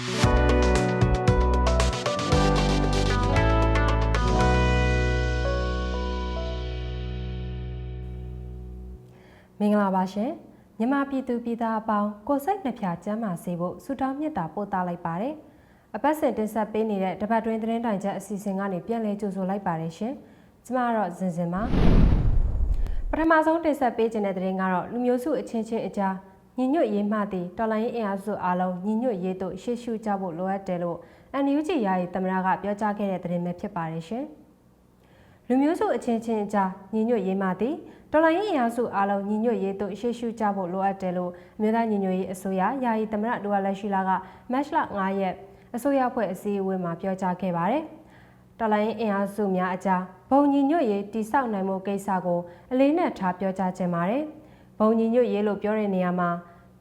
မင်္ဂလာပါရှင်မြန်မာပြည်သူပြည်သားအပေါင်းကိုယ်စိတ်နှဖျားကျမ်းမာစေဖို့ဆုတောင်းမေတ္တာပို့သလိုက်ပါတယ်အပတ်စဉ်တင်ဆက်ပေးနေတဲ့တပတ်တွင်းသတင်းတိုင်ချက်အစီအစဉ်ကနေပြန်လည်ကြိုဆိုလိုက်ပါတယ်ရှင်ကျမကတော့ဇင်ဇင်ပါပထမဆုံးတင်ဆက်ပေးခြင်းတဲ့သတင်းကတော့လူမျိုးစုအချင်းချင်းအကြား ညီညွတ်ရေးမှသည့်တော်လိုင်းရေးအင်အားစုအားလုံးညီညွတ်ရေးတို့ရှေ့ရှုကြဖို့လိုအပ်တယ်လို့ NUG ယာယီသမရကပြောကြားခဲ့တဲ့သတင်းပဲဖြစ်ပါတယ်ရှင်လူမျိုးစုအချင်းချင်းအကြားညီညွတ်ရေးမှသည့်တော်လိုင်းရေးအင်အားစုအားလုံးညီညွတ်ရေးတို့ရှေ့ရှုကြဖို့လိုအပ်တယ်လို့အမျိုးသားညီညွတ်ရေးအစိုးရယာယီသမရဒူဝါလက်ရှိလာကမတ်လ9ရက်အစိုးရဖွဲ့အစည်းအဝေးမှာပြောကြားခဲ့ပါတယ်။တော်လိုင်းအင်အားစုများအကြားဘုံညီညွတ်ရေးတိစောက်နိုင်မှုကိစ္စကိုအလေးနက်ထားပြောကြားခြင်းပါတယ်။ ဘုံညီညွတ်ရေးလို့ပြောတဲ့နေရာမှာ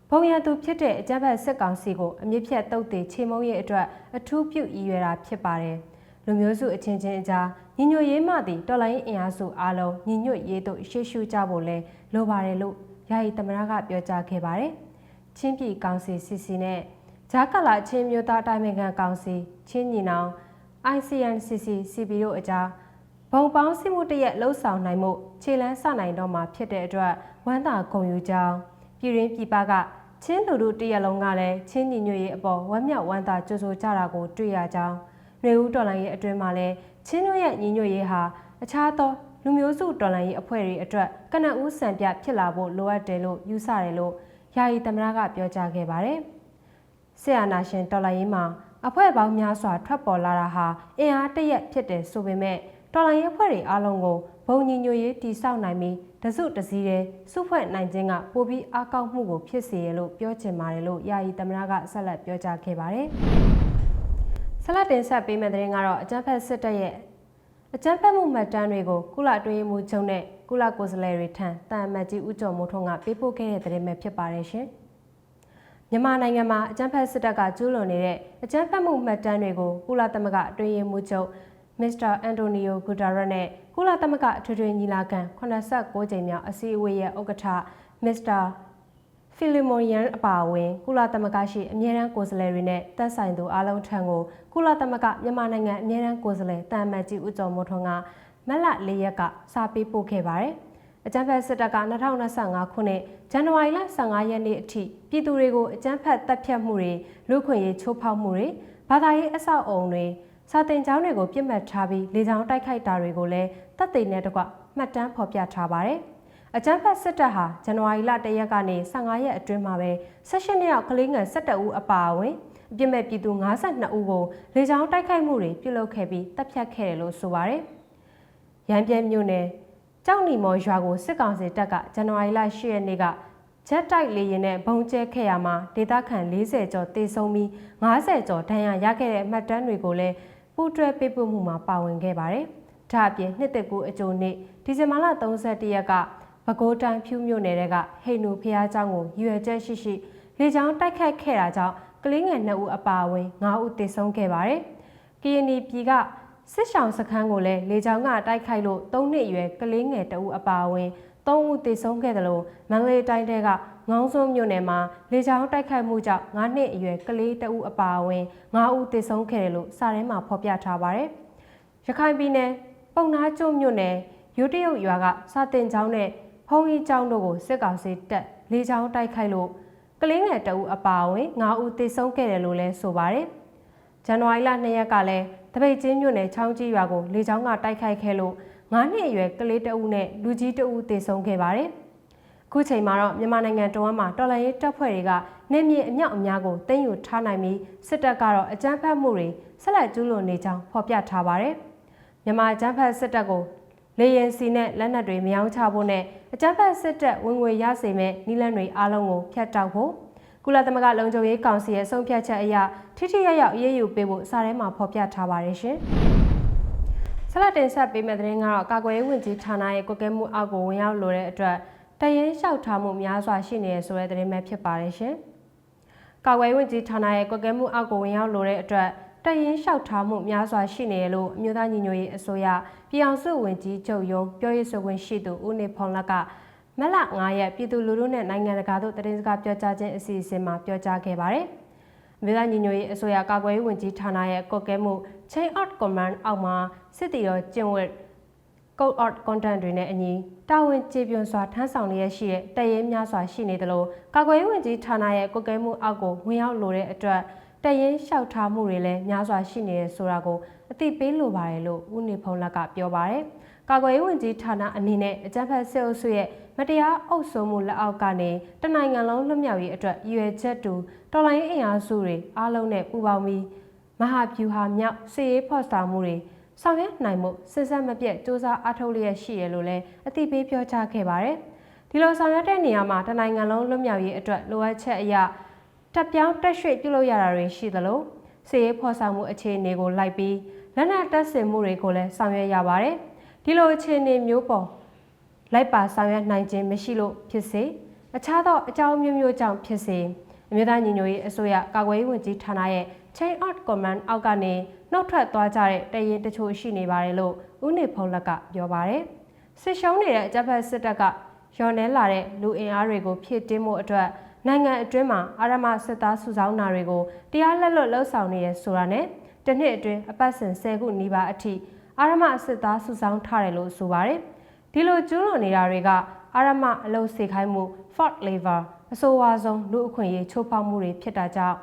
ဘုံရန်သူဖြစ်တဲ့အကြမ်းဖက်စစ်ကောင်စီကိုအမြင့်ဖြတ်တုတ်တေချေမုံရဲ့အတွက်အထူးပြုရည်ရွယ်တာဖြစ်ပါတယ်။လူမျိုးစုအချင်းချင်းအကြားညီညွတ်ရေးမှသည်တော်လိုင်းအင်အားစုအားလုံးညီညွတ်ရေးတို့ရှေ့ရှုကြဖို့လဲလိုပါတယ်လို့ယာယီသမရကပြောကြားခဲ့ပါတယ်။ချင်းပြည်ကောင်စီစီစီနဲ့ဂျာကလာချင်းမျိုးသားတိုင်းနိုင်ငံကောင်စီချင်းညီနောင် ICNCC CP တို့အကြား ဘုံပေါင်းစစ်မှုတရက်လှုပ်ဆောင်နိုင်မှုခြေလန်းစနိုင်တော့မှာဖြစ်တဲ့အတွက်ဝမ်းသာဂုဏ်ယူကြောင်းပြည်ရင်းပြည်ပကချင်းလူတို့တရက်လုံးကလည်းချင်းညီညွတ်ရေးအပေါ်ဝမ်းမြောက်ဝမ်းသာကြိုဆိုကြတာကိုတွေ့ရကြောင်းຫນွေဦးတော်လိုင်းရဲ့အတွင်းမှာလည်းချင်းတို့ရဲ့ညီညွတ်ရေးဟာအခြားသောလူမျိုးစုတော်လှန်ရေးအဖွဲ့တွေအတွက်ကနအူးစံပြဖြစ်လာဖို့လိုအပ်တယ်လို့ယူဆတယ်လို့ယာယီသမရကပြောကြားခဲ့ပါတယ်။ဆီယနာရှင်တော်လှန်ရေးမှာအဖွဲ့ပေါင်းများစွာထွက်ပေါ်လာတာဟာအင်အားတရက်ဖြစ်တယ်ဆိုပေမဲ့ တော်လှန်ရေးအဖွဲ့တွေအားလုံးကိုဘုံညီညွတ်ရေးတည်ဆောက်နိုင်ပြီးတစုတစည်းတည်းစုဖွဲ့နိုင်ခြင်းကပိုပြီးအားကောင်းမှုကိုဖြစ်စေရလို့ပြောချင်ပါတယ်လို့ယာယီသမရကဆက်လက်ပြောကြားခဲ့ပါတယ်။ဆက်လက်တင်ဆက်ပေးမယ့်သတင်းကတော့အကြံဖက်စစ်တပ်ရဲ့အကြမ်းဖက်မှုမှတ်တမ်းတွေကိုကုလအတွင်းမှုချုပ်နဲ့ကုလကိုယ်စားလှယ်တွေထံတာမတ်ကြီးဦးကျော်မိုးထွန်းကပေးပို့ခဲ့တဲ့သတင်းပဲဖြစ်ပါတယ်ရှင်။မြန်မာနိုင်ငံမှာအကြမ်းဖက်စစ်တပ်ကကျူးလွန်နေတဲ့အကြမ်းဖက်မှုမှတ်တမ်းတွေကိုကုလသမဂ္ဂအတွင်းမှုချုပ် မစ္စတာအန်တိုနီယိုဂူတာရက်နဲ့ကုလသမဂ္ဂအထွေထွေညီလာခံ86ကြိမ်မြောက်အစည်းအဝေးရဲ့ဥက္ကဋ္ဌမစ္စတာဖီလီမိုယန်အပါအဝင်ကုလသမဂ္ဂရှိအမြဲတမ်းကိုယ်စားလှယ်တွေနဲ့တက်ဆိုင်သူအားလုံးထံကိုကုလသမဂ္ဂမြန်မာနိုင်ငံအမြဲတမ်းကိုယ်စားလှယ်တာမတ်ကြီးဦးကျော်မိုးထွန်းကမက်လ၄ရက်ကစာပေးပို့ခဲ့ပါတယ်။အကြမ်းဖက်စစ်တပ်က2025ခုနှစ်ဇန်နဝါရီလ15ရက်နေ့အထိပြည်သူတွေကိုအကြမ်းဖက်တပ်ဖြတ်မှုတွေလူခွင့်ရေးချိုးဖောက်မှုတွေဘာသာရေးအဆောက်အုံတွေ စာတင်ကျောင်းတွေကိုပြစ်မှတ်ထားပြီးလေကြောင်းတိုက်ခိုက်တာတွေကိုလည်းတပ်သိမ်းတဲ့တကွမှတ်တမ်းဖော်ပြထားပါတယ်။အကြမ်းဖက်စစ်တပ်ဟာဇန်နဝါရီလ၁ရက်ကနေ15ရက်အတွင်းမှာပဲ16နှစ်အောက်ကလေးငယ်17ဦးအပါအဝင်အပြစ်မဲ့ပြည်သူ52ဦးကိုလေကြောင်းတိုက်ခိုက်မှုတွေပြုလုပ်ခဲ့ပြီးတပ်ဖြတ်ခဲ့တယ်လို့ဆိုပါတယ်။ရန်ပြဲမြို့နယ်ကြောက်နီမော်ရွာကိုစစ်ကောင်စီတပ်ကဇန်နဝါရီလ10ရက်နေ့ကဂျက်တိုက်လေယာဉ်နဲ့ဘုံကျဲခဲ့ရမှာဒေသခံ40ကျော်တေဆုံးပြီး90ကျော်ဒဏ်ရာရခဲ့တဲ့အမှတ်တမ်းတွေကိုလည်း ပူးတွဲပေးပို့မှုမှာပါဝင်ခဲ့ပါတယ်။ဒါအပြင်နှစ်သက်ကူအကြိုနေ့ဒီဇင်ဘာလ31ရက်ကပဲခူးတိုင်းဖြူမြို့နယ်ကဟိန်နူဖျားเจ้าကိုရွယ်ချက်ရှိရှိလေကြောင်းတိုက်ခတ်ခဲ့တာကြောင့်ကလေးငယ်2ဦးအပါအဝင်9ဦးသေဆုံးခဲ့ပါတယ်။ KNY ပြည်ကစစ်ဆောင်စခန်းကိုလည်းလေကြောင်းကတိုက်ခိုက်လို့3နှစ်အရွယ်ကလေးငယ်2ဦးအပါအဝင်3ဦးသေဆုံးခဲ့တယ်လို့မန္တလေးတိုင်းတဲက ငေါင်းစုံမြို့နယ်မှာလေကြောင်းတိုက်ခိုက်မှုကြောင့်9နှစ်အရွယ်ကလေး2ဦးအပါအဝင်9ဦးသေဆုံးခဲ့တယ်လို့စာရင်းမှာဖော်ပြထားပါတယ်။ရခိုင်ပြည်နယ်ပုံနာကျုံမြို့နယ်ရုတ်တရုတ်ရွာကစာတင်ကျောင်းနဲ့ဖုံးကြီးကျောင်းတို့ကိုစစ်ကောင်စီတပ်လေကြောင်းတိုက်ခိုက်လို့ကလင်းငယ်တအူအပါအဝင်9ဦးသေဆုံးခဲ့တယ်လို့လည်းဆိုပါတယ်။ဇန်နဝါရီလ2ရက်ကလည်းတပိတ်ချင်းမြို့နယ်ချောင်းကြီးရွာကိုလေကြောင်းကတိုက်ခိုက်ခဲ့လို့9နှစ်အရွယ်ကလေးတအူနဲ့လူကြီးတအူသေဆုံးခဲ့ပါတယ်။ ခုချိန်မှာတော့မြန်မာနိုင်ငံတော်မှာတော်လှန်ရေးတပ်ဖွဲ့တွေကနေမြေအမြောက်အများကိုတင်းယူထားနိုင်ပြီးစစ်တပ်ကတော့အကြမ်းဖက်မှုတွေဆက်လက်ကျူးလွန်နေကြောင်းဖော်ပြထားပါတယ်။မြန်မာအကြမ်းဖက်စစ်တပ်ကိုလေရင်စီနဲ့လက်နက်တွေမယောင်းချဖို့နဲ့အကြမ်းဖက်စစ်တပ်ဝင်ငွေရစေမဲ့နီလန်တွေအားလုံးကိုဖျက်တောက်ဖို့ကုလသမဂ္ဂလုံခြုံရေးကောင်စီရဲ့ဆုံးဖြတ်ချက်အရထိထိရရောက်အရေးယူပေးဖို့စာထဲမှာဖော်ပြထားပါတယ်ရှင်။ဆလတ်တင်ဆက်ပေးမယ့်သတင်းကတော့ကာကွယ်ရေးဝန်ကြီးဌာနရဲ့ကွက်ကဲမှုအောက်ကိုဝင်ရောက်လိုတဲ့အတွက် တရင်လျှောက်ထားမှုများစွာရှိနေရဆိုတဲ့သတင်းပဲဖြစ်ပါတယ်ရှင်။ကာကွယ်ရေးဝန်ကြီးဌာနရဲ့ကွက်ကဲမှုအောက်ကိုဝင်ရောက်လိုတဲ့အတွက်တရင်လျှောက်ထားမှုများစွာရှိနေတယ်လို့အမျိုးသားညီညွတ်ရေးအစိုးရပြည်အောင်စုဝန်ကြီးချုပ်ယုံပြောရေးဆိုခွင့်ရှိသူဦးနေဖောင်လက်ကမက်လ9ရက်ပြည်သူလူထုနဲ့နိုင်ငံတကာတို့တရင်စကားပြောကြားခြင်းအစီအစဉ်မှာပြောကြားခဲ့ပါတယ်အမျိုးသားညီညွတ်ရေးအစိုးရကာကွယ်ရေးဝန်ကြီးဌာနရဲ့ကော့ကဲမှု Chain Out Command အောက်မှာစစ်တီတော်ကျင့်ဝတ် Code Out Content တွေနဲ့အညီတာဝန်ကျေပြွန်စွာထမ်းဆောင်လျက်ရှိတဲ့တရဲများစွာရှိနေသလိုကာကွယ်ရေးဝန်ကြီးဌာနရဲ့ကော့ကဲမှုအောက်ကိုဝင်ရောက်လိုတဲ့အတွက်တရင်လျှောက်ထားမှုတွေလည်းများစွာရှိနေတယ်ဆိုတာကိုအသိပေးလိုပါတယ်လို့ဦးနေဖုံးလက်ကပြောပါတယ်။ကာကွယ်ရေးဝန်ကြီးဌာနအနေနဲ့အကြံဖက်စစ်အုပ်စုရဲ့မတရားအုပ်စိုးမှုလက်အောက်ကနေတနိုင်ငံလုံးလွတ်မြောက်ရေးအတွက်ရည်ရွယ်ချက်တူတော်လိုင်းအင်အားစုတွေအားလုံးနဲ့ပူးပေါင်းပြီးမဟာဗျူဟာမြောက်စစ်ရေးဖော်ဆောင်မှုတွေ ဆောင်ရွက်နိုင်မှုစစ်ဆက်မပြတ်စ조사အားထုတ်လျက်ရှိရလို့လည်းအသိပေးပြောကြားခဲ့ပါတယ်။ဒီလိုဆောင်ရွက်တဲ့နေရာမှာတနိုင်ငံလုံးလွတ်မြောက်ရေးအတွက်လိုအပ်ချက်အရတက်ပြောင်းတက်ရွှေ့ပြုလုပ်ရတာတွေရှိသလိုစစ်ရေးဖော်ဆောင်မှုအခြေအနေကိုလိုက်ပြီးလက်နက်တပ်ဆင်မှုတွေကိုလည်းဆောင်ရွက်ရပါတယ်။ဒီလိုအခြေအနေမျိုးပေါ်လိုက်ပါဆောင်ရွက်နိုင်ခြင်းမရှိလို့ဖြစ်စေအခြားသောအကြောင်းမျိုးမျိုးကြောင့်ဖြစ်စေအမျိုးသားညီညွတ်ရေးအစိုးရကာကွယ်ရေးဝန်ကြီးဌာနရဲ့ Chain Out Command အောက်ကနေ နှုတ်ထွက်သွားကြတဲ့တရင်တချို့ရှိနေပါတယ်လို့ဦးနေဖုံးလက်ကပြောပါတယ်။စစ်ရှုံးနေတဲ့အကြမ်းဖက်စစ်တပ်ကရော်နေလာတဲ့လူအင်အားတွေကိုဖြည့်တင်းမှုအတွက်နိုင်ငံအတွင်းမှာအာရမစစ်သားစုဆောင်းနာတွေကိုတရားလက်လွတ်လှုပ်ဆောင်နေရဆိုတာနဲ့တစ်နှစ်အတွင်းအပတ်စဉ်10ခုနီးပါးအထိအာရမစစ်သားစုဆောင်းထားတယ်လို့ဆိုပါတယ်။ဒီလိုကျူးလွန်နေတာတွေကအာရမအလုစေခိုင်းမှု Fort Lever အဆိုအဝါဆုံးလူအခွင့်အရေးချိုးဖောက်မှုတွေဖြစ်တာကြောင့်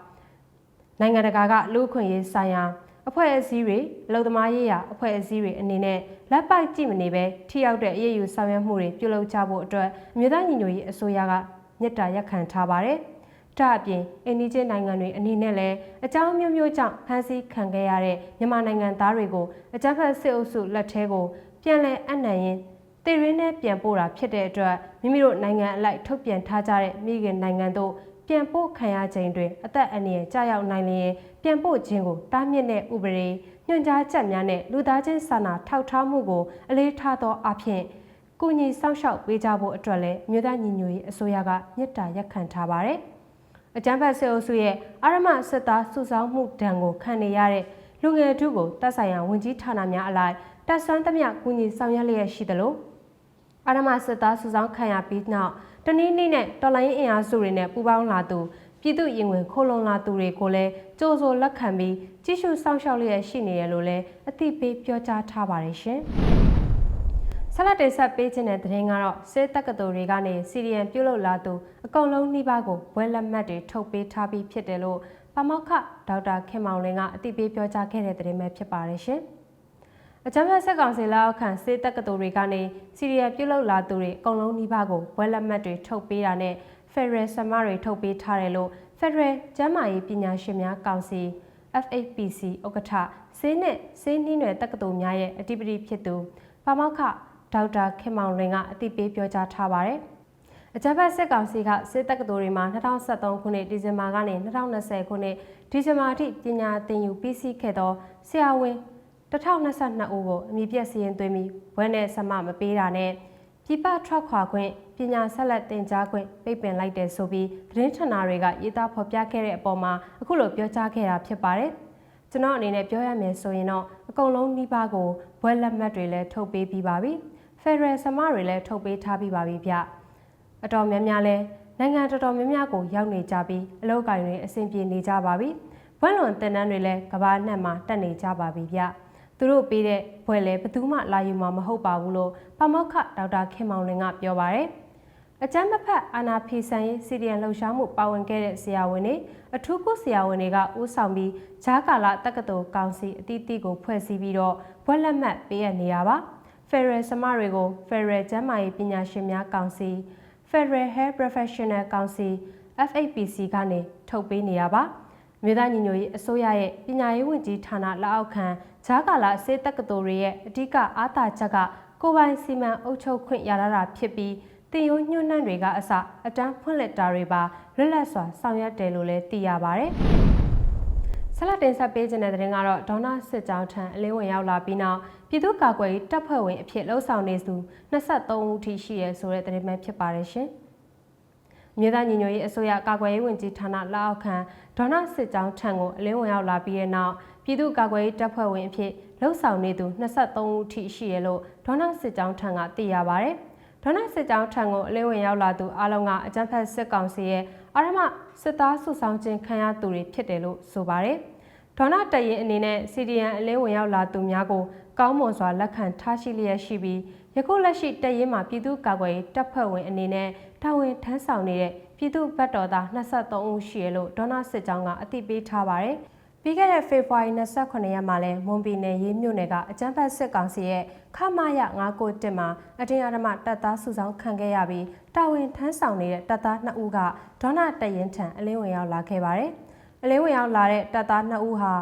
နိုင်ငံတကာကလူအခွင့်အရေးဆိုင်ရာ အဖွဲ့အစည်းတွေအလုံသမားရေးရာအဖွဲ့အစည်းတွေအနေနဲ့လက်ပိုက်ကြည့်မနေပဲထိရောက်တဲ့အရေးယူဆောင်ရွက်မှုတွေပြုလုပ်ကြဖို့အတွက်အမျိုးသားညီညွတ်ရေးအစိုးရကမြစ်တာရက်ခံထားပါတယ်။ဒါအပြင်အင်ဒီဂျင်နိုင်ငံတွေအနေနဲ့လည်းအကြောင်းမျိုးမျိုးကြောင့်ဖမ်းဆီးခံခဲ့ရတဲ့မြန်မာနိုင်ငံသားတွေကိုအကြမ်းဖက်စစ်အုပ်စုလက်ထဲကိုပြန်လည်အနှံ့ရင်တည်ရင်းနဲ့ပြန်ပို့တာဖြစ်တဲ့အတွက်မိမိတို့နိုင်ငံအလိုက်ထုတ်ပြန်ထားကြတဲ့မိခင်နိုင်ငံတို့ ပြန်ပို့ခံရခြင်းတွင်အသက်အန္တရာယ်ကြာရောက်နိုင်လျင်ပြန်ပို့ခြင်းကိုတားမြစ်တဲ့ဥပဒေညွှန်ကြားချက်များနဲ့လူသားချင်းစာနာထောက်ထားမှုကိုအလေးထားသောအဖြစ်ကုညီစောင့်ရှောက်ပေးကြဖို့အတွက်လည်းမြို့သားညီညွတ်ရေးအစိုးရကမြစ်တာရက်ခံထားပါတယ်။အကြမ်းဖက်စစ်အုပ်စုရဲ့အာရမစစ်သားစုဆောင်းမှုဒဏ်ကိုခံနေရတဲ့လူငယ်ထုကိုတပ်ဆိုင်ရာဝန်ကြီးဌာနများအလိုက်တပ်ဆွမ်းသမျှကုညီဆောင်ရွက်လျက်ရှိသလို အာရမစစ်သားစုဆောင်းခံရပြီးနောက်တနည်းနည်းနဲ့တော်လိုင်းအင်အားစုတွေနဲ့ပူးပေါင်းလာသူပြည်သူရင်ဝင်ခိုလုံလာသူတွေကိုလည်းကြိုးစိုးလက်ခံပြီးကြီးစုစောင့်ရှောက်လျက်ရှိနေရလို့လည်းအသိပေးပြောကြားထားပါတယ်ရှင်။ဆလတ်တင်ဆက်ပေးခြင်းတဲ့သတင်းကတော့စေတက္ကသိုလ်တွေကနေစီရီယံပြုတ်လုလာသူအကုန်လုံးနှိပါကိုဘွဲလက်မှတ်တွေထုတ်ပေးထားပြီးဖြစ်တယ်လို့ပမောက္ခဒေါက်တာခင်မောင်လင်းကအသိပေးပြောကြားခဲ့တဲ့သတင်းပဲဖြစ်ပါတယ်ရှင်။ အကြမ်းဖက်ဆက်ကောင်စီလက်အောက်ခံစေတက်ကတော်တွေကနေစီရီယံပြုတ်လောက်လာသူတွေအကုန်လုံးနှိဘကိုဘွဲလက်မှတ်တွေထုတ်ပေးတာနဲ့ဖက်ဒရယ်ဆမတွေထုတ်ပေးထားတယ်လို့ဖက်ဒရယ်ကျန်းမာရေးပညာရှင်များကောင်စီ FAPC ဥက္ကဋ္ဌဆေးနဲ့ဆေးနှင်းနယ်တက္ကသိုလ်များရဲ့အဓိပတိဖြစ်သူပါမောက္ခဒေါက်တာခင်မောင်လွင်ကအသိပေးပြောကြားထားပါတယ်။အကြမ်းဖက်စစ်ကောင်စီကစစ်တက္ကသိုလ်တွေမှာ2023ခုနှစ်ဒီဇင်ဘာကနေ2020ခုနှစ်ဒီဇင်ဘာအထိပညာသင်ယူပြီးစီးခဲ့သောဆရာဝန် 2022ဦးကိုအမည်ပြည့်စည်ရင်သွင်းပြီးဘွဲနဲ့ဆက်မမပေးတာနဲ့ပြပထွက်ခွာခွင့်ပညာဆက်လက်တင်ကြားခွင့်ပိတ်ပင်လိုက်တယ်ဆိုပြီးသတင်းဌာနတွေကရေးသားဖော်ပြခဲ့တဲ့အပေါ်မှာအခုလိုပြောကြားခဲ့တာဖြစ်ပါတယ်။ကျွန်တော်အနေနဲ့ပြောရမယ်ဆိုရင်တော့အကုန်လုံးနှီးပါးကိုဘွဲလက်မှတ်တွေလည်းထုတ်ပေးပြီးပါပြီ။ Federal ဆမတွေလည်းထုတ်ပေးထားပြီးပါပြီဗျ။အတော်များများလဲနိုင်ငံတော်တော်များများကိုရောက်နေကြပြီးအလောက်ကိုင်းတွေအဆင်ပြေနေကြပါပြီ။ဘွဲလွန်တင်တန်းတွေလည်းကဘာနှံ့မှာတက်နေကြပါပြီဗျ။ သူတို့ပေးတဲ့ဘွယ်လဲဘယ်သူမှလာယူမှာမဟုတ်ပါဘူးလို့ပမောက္ခဒေါက်တာခင်မောင်လင်ကပြောပါရယ်အကျမ်းမဖက်အာနာဖီဆန်ရေးစီရီယံလှုပ်ရှားမှုပါဝင်ခဲ့တဲ့ဆရာဝန်တွေအထူးကုဆရာဝန်တွေကဦးဆောင်ပြီးဂျားကာလာတက္ကသိုလ်ကောင်စီအသီးသီးကိုဖွဲ့စည်းပြီးတော့ဘွက်လက်မှတ်ပေးရနေတာပါဖယ်ရယ်စမတွေကိုဖယ်ရယ်ကျန်းမာရေးပညာရှင်များကောင်စီ Federal Health Professional Council FAPC ကနေထုတ်ပေးနေရပါ မြေသားညီညွတ်ရေးအစိုးရရဲ့ပညာရေးဝန်ကြီးဌာနလက်အောက်ခံဂျာကာလာစေတက္ကသိုလ်တွေရဲ့အဓိကအားသာချက်ကကိုပိုင်စီမံအုပ်ချုပ်ခွင့်ရလာတာဖြစ်ပြီးတင်ယုံညွှန်းနှံတွေကအစအတန်းဖွင့်လက်တာတွေပါလွတ်လပ်စွာဆောင်ရွက်တယ်လို့လည်းသိရပါဗျ။ဆက်လက်တင်ဆက်ပေးခြင်းတဲ့တဲ့ရင်ကတော့ဒေါနာစစ်ကြောင်းထံအလင်းဝင်ရောက်လာပြီးနောက်ပြည်သူ့ကာကွယ်ရေးတပ်ဖွဲ့ဝင်အဖြစ်လှုပ်ဆောင်နေသူ23ဦးထိရှိရဲဆိုတဲ့တဲ့ရင်ပဲဖြစ်ပါတယ်ရှင်။ မြေသားညီညွတ်ရေးအစိုးရကာကွယ်ရေးဝန်ကြီးဌာနလက်အောက်ခံဒေါနာစစ်ကြောင်းထံကိုအလင်းဝင်ရောက်လာပြီးတဲ့နောက်ပြည်သူ့ကာကွယ်ရေးတပ်ဖွဲ့ဝင်အဖြစ်လှုပ်ဆောင်နေသူ23ဦးထိရှိရလို့ဒေါနာစစ်ကြောင်းထံကသိရပါဗျ။ဒေါနာစစ်ကြောင်းထံကိုအလင်းဝင်ရောက်လာသူအလုံးကအကြမ်းဖက်စစ်ကောင်စီရဲ့အာရမစစ်သားစုဆောင်ခြင်းခံရသူတွေဖြစ်တယ်လို့ဆိုပါတယ်။ဒေါနာတရင်အနေနဲ့ CDN အလင်းဝင်ရောက်လာသူများကိုကောင်းမွန်စွာလက်ခံထားရှိလျက်ရှိပြီး ယခုလက်ရှိတရင်မှာပြည်သူ့ကာကွယ်ရေးတပ်ဖွဲ့ဝင်အနေနဲ့တာဝန်ထမ်းဆောင်နေတဲ့ပြည်သူ့ဘက်တော်သား23ဦးရှိရလို့ဒေါနာစစ်ကြောင်းကအသိပေးထားပါတယ်။ပြီးခဲ့တဲ့ဖေဖော်ဝါရီ28ရက်မှာလဲမွန်ပြည်နယ်ရေးမြို့နယ်ကအကြမ်းဖက်စစ်ကောင်စီရဲ့ခမရ991မှာအတင်းအဓမ္မတပ်သားစုဆောင်ခံခဲ့ရပြီးတာဝန်ထမ်းဆောင်နေတဲ့တပ်သား2ဦးကဒေါနာတရင်ထံအလင်းဝင်ရောက်လာခဲ့ပါတယ်။အလင်းဝင်ရောက်လာတဲ့တပ်သား2ဦးဟာ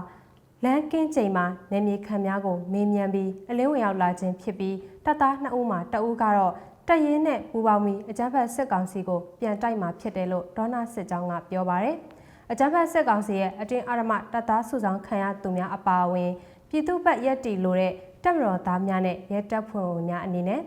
လမ်းကင်းချိန်မှာနေမြေခံများကိုမေးမြန်းပြီးအလင်းဝင်ရောက်လာခြင်းဖြစ်ပြီးတပ်သား2ဦးမှာတအူးကတော့တရင်နဲ့ပူပေါင်းပြီးအကြမ်းဖက်စစ်ကောင်စီကိုပြန်တိုက်မှာဖြစ်တယ်လို့ဒေါနာစစ်ကြောင်းကပြောပါတယ်။အကြမ်းဖက်စစ်ကောင်စီရဲ့အတင်းအဓမ္မတပ်သားစုဆောင်ခံရသူများအပါအဝင်ပြည်သူ့ဘက်ရက်တီလိုတဲ့တပ်မတော်သားများနဲ့ရဲတပ်ဖွဲ့ဝင်များအနေနဲ့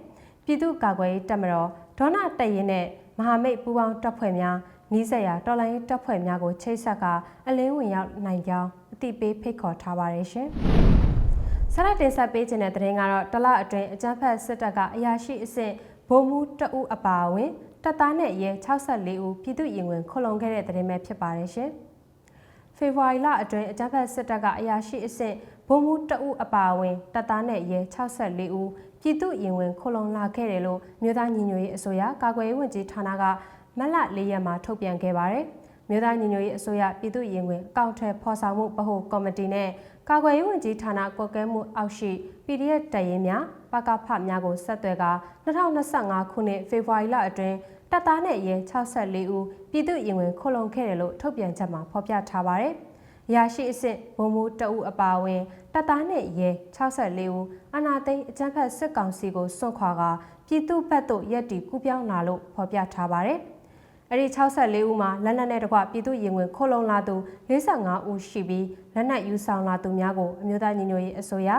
ပြည်သူ့ကာကွယ်ရေးတပ်မတော်ဒေါနာတပ်ရင်းနဲ့မဟာမိတ်ပူးပေါင်းတပ်ဖွဲ့များနီးစပ်ရာတော်လိုင်းတပ်ဖွဲ့များကိုချိတ်ဆက်ကအလင်းဝင်ရောက်နိုင်ကြောင်း အသိပေးဖိတ်ခေါ်ထားပါတယ်ရှင်။ဆရာတင်ဆက်ပေးခြင်းတဲ့တဲ့ရင်ကတော့တလအတွင်းအကြမ်းဖက်စစ်တပ်ကအရာရှိအဆင့်ဗိုလ်မှူးတအုပ်အပါအဝင်တပ်သားနဲ့ရဲ64ဦးပြည်သူ့ရင်ဝင်ခုလုံခဲ့တဲ့တဲ့ရင်ပဲဖြစ်ပါတယ်ရှင်။ဖေဖော်ဝါရီလအတွင်းအကြမ်းဖက်စစ်တပ်ကအရာရှိအဆင့်ဗိုလ်မှူးတအုပ်အပါအဝင်တပ်သားနဲ့ရဲ64ဦးပြည်သူ့ရင်ဝင်ခုလုံလာခဲ့တယ်လို့မြို့သားညီညွတ်ရေးအစိုးရကာကွယ်ရေးဝန်ကြီးဌာနကမက်လ၄ရက်မှာထုတ်ပြန်ခဲ့ပါတယ်။ မြို့သားညီညွတ်ရေးအစိုးရပြည်သူ့ရင်ဝင်အကောင့်ထဲဖော်ဆောင်မှုဗဟိုကော်မတီနဲ့ကာကွယ်ရေးဝန်ကြီးဌာနကွက်ကဲမှုအောက်ရှိ PDF တရင်များပကဖများကိုဆက်သွယ်က2025ခုနှစ်ဖေဖော်ဝါရီလအတွင်းတပ်သားနဲ့ရဲ64ဦးပြည်သူ့ရင်ဝင်ခုလုံခဲ့တယ်လို့ထုတ်ပြန်ချက်မှာဖော်ပြထားပါတယ်။ရရှိအစ်စ်ဘုံမူတအုပ်အပါအဝင်တပ်သားနဲ့ရဲ64ဦးအနာသိန်းအကြမ်းဖက်စစ်ကောင်စီကိုစွန့်ခွာကပြည်သူ့ဘက်သို့ရက်တီကူးပြောင်းလာလို့ဖော်ပြထားပါတယ်။ အဲ့ဒီ64ဦးမှာလက်နက်နဲ့တကွပြည်သူရင်ဝင်ခိုလုံလာသူ45ဦးရှိပြီးလက်နက်ယူဆောင်လာသူများကိုအမျိုးသားညီညွတ်ရေးအစိုးရ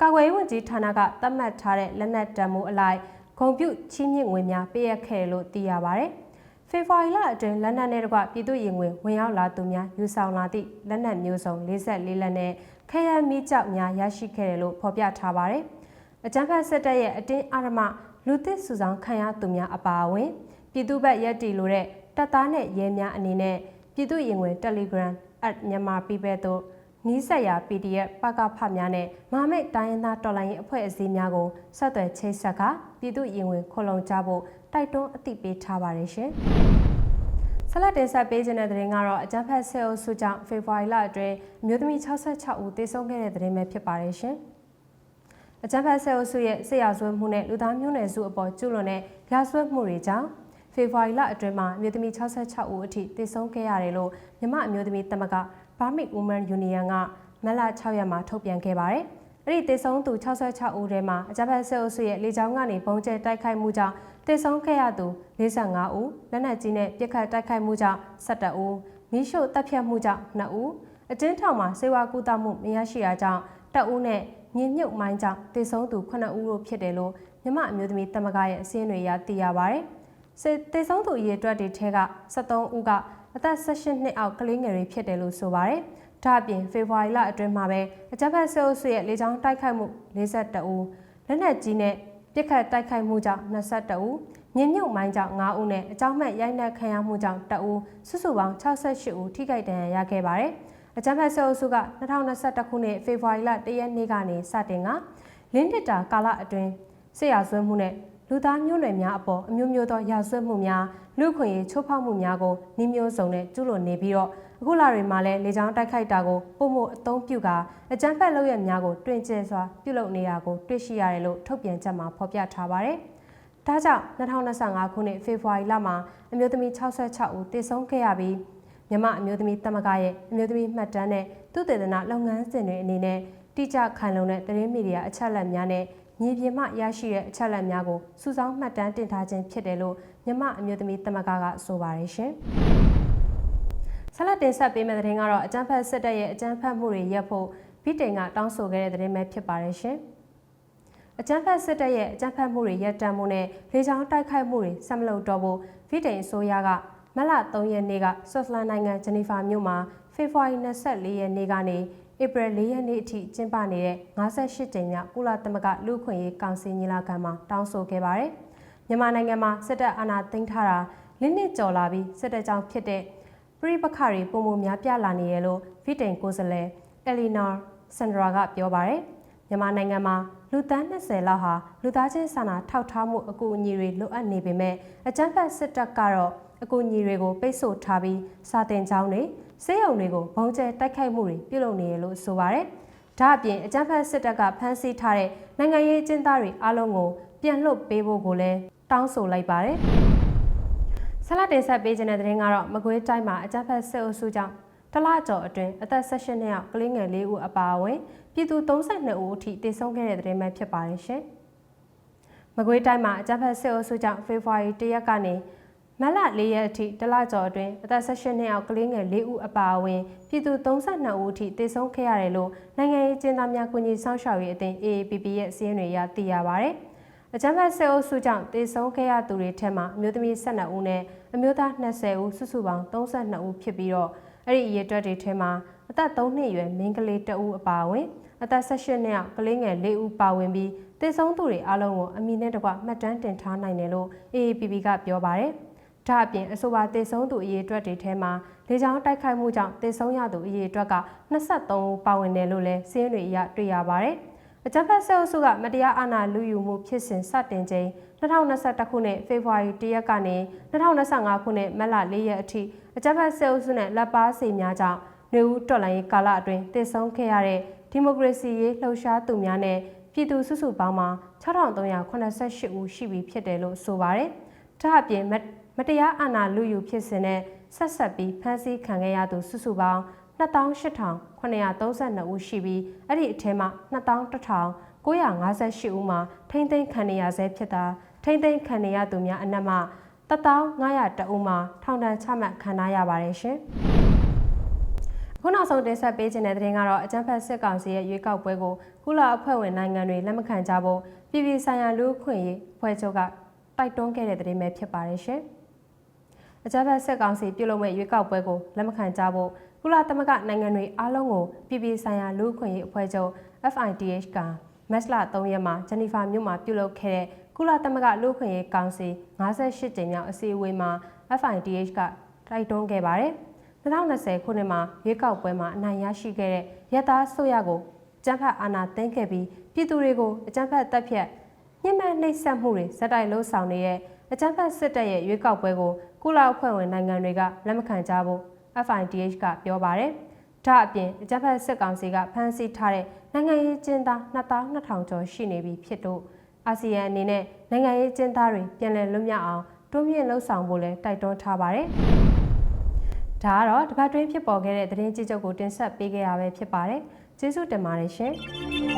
ကာကွယ်ရေးဝန်ကြီးဌာနကသတ်မှတ်ထားတဲ့လက်နက်တံမိုးအလိုက်ဂုံပြုချီးမြှင့်ငွေများပေးရခဲ့လို့သိရပါတယ်။ဖေဖော်ဝါရီလအတွင်းလက်နက်နဲ့တကွပြည်သူရင်ဝင်ဝင်ရောက်လာသူများယူဆောင်လာသည့်လက်နက်မျိုးစုံ44လက်နဲ့ခရမ်းမီကြောက်များရရှိခဲ့တယ်လို့ဖော်ပြထားပါတယ်။အကြမ်းဖက်စစ်တပ်ရဲ့အတင်းအဓမ္မလူသစ်စုဆောင်ခံရသူများအပါအဝင်ပြည်သူ့ဘက်ရက်တီလိုတဲ့ တပ်သားနဲ့ရဲများအနေနဲ့ပြည်သူ့ရင်ဝင် Telegram at မြန်မာပြည်ပဲသို့နီးစက်ရာ PDF ပကဖများနဲ့မဟာမိတ်တိုင်းရင်းသားတော်လှန်ရေးအဖွဲ့အစည်းများကိုဆက်သွယ်ချိတ်ဆက်ကပြည်သူ့ရင်ဝင်ခုံလုံကြဖို့တိုက်တွန်းအသိပေးထားပါတယ်ရှင်။ဆက်လက်တင်ဆက်ပေးခြင်းတဲ့တဲ့ရင်ကတော့အကြံဖက်ဆဲအုပ်စုကြောင့်ဖေဖော်ဝါရီလအတွင်းအမျိုးသမီး66ဦးသေဆုံးခဲ့တဲ့တဲ့ရင်ပဲဖြစ်ပါတယ်ရှင်။အကြံဖက်ဆဲအုပ်စုရဲ့ဆေးရဆွဲမှုနဲ့လူသားမျိုးနွယ်စုအပေါ်ကျူးလွန်တဲ့ရာဇဝတ်မှုတွေကြောင့် ဖေဖော်ဝါရီလအတွင်းမှာအမျိုးသမီး66ဦးအထိသေဆုံးခဲ့ရတယ်လို့မြမအမျိုးသမီးတမက Burmese Women Union ကမက်လ6ရက်မှာထုတ်ပြန်ခဲ့ပါတယ်။အဲ့ဒီသေဆုံးသူ66ဦးထဲမှာအကြမ်းဖက်ဆဲအုပ်စုရဲ့လေကြောင်းကနေဘုံကျဲတိုက်ခိုက်မှုကြောင့်သေဆုံးခဲ့ရသူ45ဦးလက်နက်ကြီးနဲ့ပစ်ခတ်တိုက်ခိုက်မှုကြောင့်17ဦးမိရှုတပ်ဖြတ်မှုကြောင့်2ဦးအကျဉ်းထောင်မှာစေဝါကူတာမှုမရရှိတာကြောင့်တအဦးနဲ့ညင်မြုပ်မိုင်းကြောင့်သေဆုံးသူ9ဦးတို့ဖြစ်တယ်လို့မြမအမျိုးသမီးတမကရဲ့အစည်းအဝေးရသိရပါဗျ။ စစ်တေဆုံးသူအရေအတွက်တွေထဲက73ဦးကအသက်18နှစ်အောက်ကလေးငယ်တွေဖြစ်တယ်လို့ဆိုပါတယ်။ဒါ့အပြင်ဖေဖော်ဝါရီလအတွင်းမှာပဲအကြမ်းဖက်ဆဲအုပ်စုရဲ့လေကြောင်းတိုက်ခိုက်မှု42ဦးလက်နက်ကြီးနဲ့ပြစ်ခတ်တိုက်ခိုက်မှုကြောင့်22ဦးမြင်းမြုပ်မိုင်းကြောင့်9ဦးနဲ့အကြောင်းမဲ့ရိုက်နှက်ခံရမှုကြောင့်2ဦးစုစုပေါင်း68ဦးထိခိုက်ဒဏ်ရာရခဲ့ပါတယ်။အကြမ်းဖက်ဆဲအုပ်စုက2021ခုနှစ်ဖေဖော်ဝါရီလ1ရက်နေ့ကနေစတင်ကလင်းတစ်တာကာလအတွင်းစစ်ရာဇဝတ်မှုနဲ့ လူသားမျိုးနွယ်များအပေါ်အမျိုးမျိုးသောရာဇဝတ်မှုများလူခွင့်ရေးချိုးဖောက်မှုများကိုနှီးမျိုးစုံနဲ့ကျူးလွန်နေပြီးတော့အခုလတွေမှာလည်းလေကြောင်းတိုက်ခိုက်တာကိုပုံမှုအသုံးပြုကအကြမ်းဖက်လုပ်ရများကိုတွင်ကျဲစွာပြုလုပ်နေတာကိုတွေ့ရှိရတယ်လို့ထုတ်ပြန်ချက်မှာဖော်ပြထားပါတယ်။ဒါကြောင့်2025ခုနှစ်ဖေဖော်ဝါရီလမှာအမျိုးသမီး66ဦးသေဆုံးခဲ့ရပြီးမြမအမျိုးသမီးတမကရဲ့အမျိုးသမီးမှတ်တမ်းနဲ့သူတေသနာလုပ်ငန်းစဉ်တွေအနေနဲ့တိကျခိုင်လုံတဲ့သတင်းမီဒီယာအချက်အလက်များနဲ့ မြေပြင်မှရရှိတဲ့အချက်အလက်များကိုစုဆောင်းမှတ်တမ်းတင်ထားခြင်းဖြစ်တယ်လို့မြမအမျိုးသမီးတမကကဆိုပါတယ်ရှင်။ဆက်လက်တင်ဆက်ပေးမယ့်သတင်းကတော့အကြမ်းဖက်စစ်တပ်ရဲ့အကြမ်းဖက်မှုတွေရပ်ဖို့ဗီတိန်ကတောင်းဆိုခဲ့တဲ့သတင်းပဲဖြစ်ပါတယ်ရှင်။အကြမ်းဖက်စစ်တပ်ရဲ့အကြမ်းဖက်မှုတွေရပ်တန့်မှုနဲ့လေကြောင်းတိုက်ခိုက်မှုတွေဆက်မလုပ်တော့ဘူးဗီတိန်အစိုးရကမလ3ရက်နေ့ကဆွစ်ဇာလန်နိုင်ငံဂျနီဖာမြို့မှာဖေဖော်ဝါရီ24ရက်နေ့ကနေ ဧပြီ၄ရက်နေ့အထိကျင်းပနေတဲ့58ကြိမ်မြောက်ကုလသမဂ္ဂလူ့ခွင့်ရေးကောင်စီညီလာခံမှာတောင်းဆိုခဲ့ပါတယ်။မြန်မာနိုင်ငံမှာစစ်တပ်အာဏာသိမ်းထားတာလနှစ်ကျော်လာပြီးစစ်တပ်ကြောင့်ဖြစ်တဲ့ပြိပခတွေပုံမများပြလာနေရလို့ဗီတိန်ကိုယ်စားလှယ်အယ်လီနာဆန်ဒရာကပြောပါတယ်မြန်မာနိုင်ငံမှာလူသန်း20လောက်ဟာလူသားချင်းစာနာထောက်ထားမှုအကူအညီတွေလိုအပ်နေပေမဲ့အကြမ်းဖက်စစ်တပ်ကတော့အကူအညီတွေကိုပိတ်ဆို့ထားပြီးစာတင်ကြောင်းတွေ စေယုံတွေကိုဘုံကျဲတိုက်ခိုက်မှုတွေပြုလုပ်နေရလို့ဆိုပါတယ်။ဒါအပြင်အကြမ်းဖက်စစ်တပ်ကဖမ်းဆီးထားတဲ့နိုင်ငံရေးအကျဉ်းသားတွေအလုံးကိုပြန်လွှတ်ပေးဖို့ကိုလည်းတောင်းဆိုလိုက်ပါတယ်။ဆလာတင်ဆက်ပေးခြင်းတဲ့တဲ့ရင်ကတော့မကွေးတိုင်းမှာအကြမ်းဖက်စစ်အုပ်စုကြောင့်တလကျော်အတွင်းအသက်16နှစ်အောက်ကလေးငယ်၄ဦးအပါအဝင်ပြည်သူ32ဦးအထိတေဆုံးခဲ့တဲ့တဲ့ရင်ပဲဖြစ်ပါတယ်ရှင်။မကွေးတိုင်းမှာအကြမ်းဖက်စစ်အုပ်စုကြောင့်ဖေဖော်ဝါရီ၁ရက်ကနေ မလ၄ရက်အထိတလကျော်အတွင်းအသက်16နှစ်အောက်ကလေးငယ်၄ဦးအပါအဝင်ပြည်သူ32ဦးအထိတေဆုံးခဲ့ရတယ်လို့နိုင်ငံရေးကျင်းသားများကူညီဆောင်ရှောက်ရေးအသင်း AAPP ရဲ့စီးရင်တွေရသိရပါဗျ။အကြမ်းဖက်စစ်အုပ်စုကြောင့်တေဆုံးခဲ့ရသူတွေထက်မှအမျိုးသမီး12ဦးနဲ့အမျိုးသား20ဦးစုစုပေါင်း32ဦးဖြစ်ပြီးတော့အဲ့ဒီအရေအတွက်တွေထဲမှာအသက်3နှစ်အရွယ်မိန်းကလေး2ဦးအပါအဝင်အသက်18နှစ်အောက်ကလေးငယ်4ဦးပါဝင်ပြီးတေဆုံးသူတွေအလုံးကိုအမည်နဲ့တကွမှတ်တမ်းတင်ထားနိုင်တယ်လို့ AAPP ကပြောပါတယ်။ ဒါအပြင်အဆိုပါတေဆုံးသူအရေအတွက်တွေထဲမှာလေကြောင်းတိုက်ခိုက်မှုကြောင့်တေဆုံးရသူအရေအတွက်က23ဦးပါဝင်တယ်လို့လည်းစီးရင်တွေအရတွေ့ရပါတယ်။အကြံဖက်ဆဲအုပ်စုကမတရားအာဏာလူယူမှုဖြစ်စဉ်စတင်ချိန်2021ခုနှစ်ဖေဖော်ဝါရီ1ရက်ကနေ2025ခုနှစ်မတ်လ4ရက်အထိအကြံဖက်ဆဲအုပ်စုနဲ့လက်ပါစီများကြောင့်နေဦးတော်လိုင်းရေးကာလအတွင်းတည်ဆုံခဲ့ရတဲ့ဒီမိုကရေစီရေးလှုပ်ရှားသူများနဲ့ပြည်သူစုစုပေါင်းမှာ6388ဦးရှိပြီဖြစ်တယ်လို့ဆိုပါတယ်။ဒါအပြင် မတရားအာဏာလူယူဖြစ်စဉ်နဲ့ဆက်ဆက်ပြီးဖမ်းဆီးခံခဲ့ရသူစုစုပေါင်း28,932ဦးရှိပြီးအဲ့ဒီအထဲမှာ21,958ဦးမှာထိမ့်သိမ်းခံနေရဆဲဖြစ်တာထိမ့်သိမ်းခံနေရသူများအနက်မှ1,900ဦးမှာထောင်ဒဏ်ချမှတ်ခံရရပါတယ်ရှင်။ခုနောက်ဆုံးတင်ဆက်ပေးခြင်းတဲ့တဲ့ရင်ကတော့အကြံဖက်စစ်ကောင်စီရဲ့ရွေးကောက်ပွဲကိုကုလအဖွဲ့ဝင်နိုင်ငံတွေလက်မခံကြဖို့ပြည်ပြည်ဆိုင်ရာလူ့အခွင့်အရေးဖွဲ့ချုပ်ကတိုက်တွန်းခဲ့တဲ့တဲ့ရင်ပဲဖြစ်ပါတယ်ရှင်။ အကြမ်းဖက်စစ်ကောင်စီပြုလုပ်မဲ့ရွေးကောက်ပွဲကိုလက်မခံကြဖို့ကုလသမဂ္ဂနိုင်ငံတွေအားလုံးကိုပြည်ပြည်ဆိုင်ရာလူ့အခွင့်အရေးအဖွဲ့ချုပ် FIDH ကမက်စလာ3ရက်မှာဂျနီဖာမြို့မှာပြုလုပ်ခဲ့တဲ့ကုလသမဂ္ဂလူ့အခွင့်အရေးကောင်စီ58ကြိမ်မြောက်အစည်းအဝေးမှာ FIDH ကတိုက်တွန်းခဲ့ပါတယ်။2020ခုနှစ်မှာရွေးကောက်ပွဲမှာအနိုင်ရရှိခဲ့တဲ့ရတားဆိုရကိုကျန်းဖတ်အာဏာသိမ်းခဲ့ပြီးပြည်သူတွေကိုအကြမ်းဖက်တပ်ဖြတ်ညှဉ်းပန်းနှိပ်စက်မှုတွေဇက်တိုက်လှုပ်ဆောင်နေတဲ့ အကြမ်းဖက်စစ်တပ်ရဲ့ရွေးကောက်ပွဲကိုကုလအဖွဲ့ဝင်နိုင်ငံတွေကလက်မခံကြဖို့ FIDH ကပြောပါတယ်။ဒါအပြင်အကြမ်းဖက်စစ်ကောင်စီကဖမ်းဆီးထားတဲ့နိုင်ငံရေးကျင်းသား2200ကျော်ရှိနေပြီဖြစ်လို့အာဆီယံအနေနဲ့နိုင်ငံရေးကျင်းသားတွေပြန်လည်လွတ်မြောက်အောင်တွန်းမြင့်လှုပ်ဆောင်ဖို့လည်းတိုက်တွန်းထားပါတယ်။ဒါကတော့တပတ်တွင်းဖြစ်ပေါ်ခဲ့တဲ့သတင်းကြည့်ချုပ်ကိုတင်ဆက်ပေးခဲ့တာပဲဖြစ်ပါတယ်။ကျေးဇူးတင်ပါတယ်ရှင်။